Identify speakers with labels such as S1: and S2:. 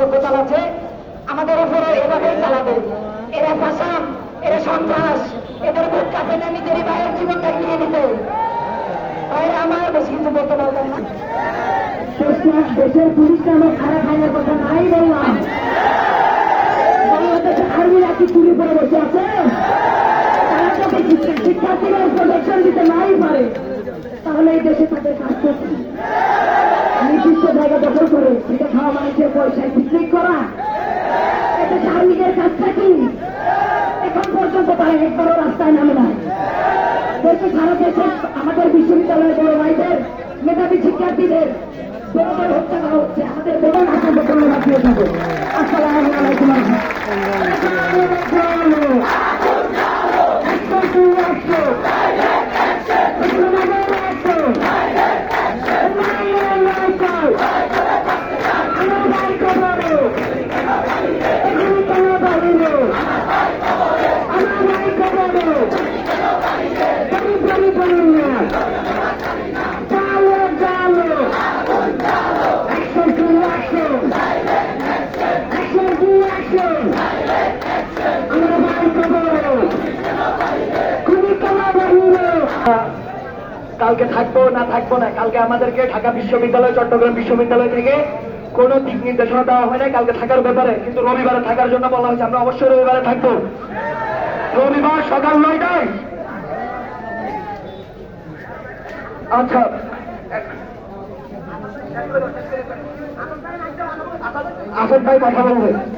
S1: যোগ্য চালাচ্ছে আমাদের উপরে এভাবেই চালাবে। এরা ফাঁসাম, এরা সন্ত্রাস, এদের বুক কাঁপে না নিজেরই ভাইয়ের জীবনটা নিয়ে নিতে। আমার বেশি কিছু বলতে পারবেন না। দেশের পুলিশ নামে খারাপ খাইয়ের কথা নাই বললাম। বাংলাদেশে আর্মিরা কি চুরি করে বসে আছে? তারা তো শিক্ষার্থীরা প্রোটেকশন দিতে নাই পারে। তাহলে এই দেশে তাদের কাজ করছে কাজটা কি এখন পর্যন্ত তারা একবারও রাস্তায় নামে নাই সারা দেশে আমাদের বিশ্ববিদ্যালয়ের বড় ভাইদের মেধাবী শিক্ষার্থীদের বড়দের হত্যা করা হচ্ছে আমাদের বেতন আশঙ্কা করে রাখিয়ে থাকবে আসসালামু আলাইকুম কালকে থাকব, না থাকব না, কালকে আমাদেরকে ঢাকা বিশ্ববিদ্যালয়, চট্টগ্রাম বিশ্ববিদ্যালয় থেকে কোনো দিক নির্দেশনা দেওয়া হয় না, কালকে থাকার ব্যাপারে। কিন্তু রবিবারে থাকার জন্য বলা হয়েছে, আমরা অবশ্যই রবিবারে থাকব। রবিবার সকাল নয়টায়। আচ্ছা। আসাদ ভাই কথা বলবে।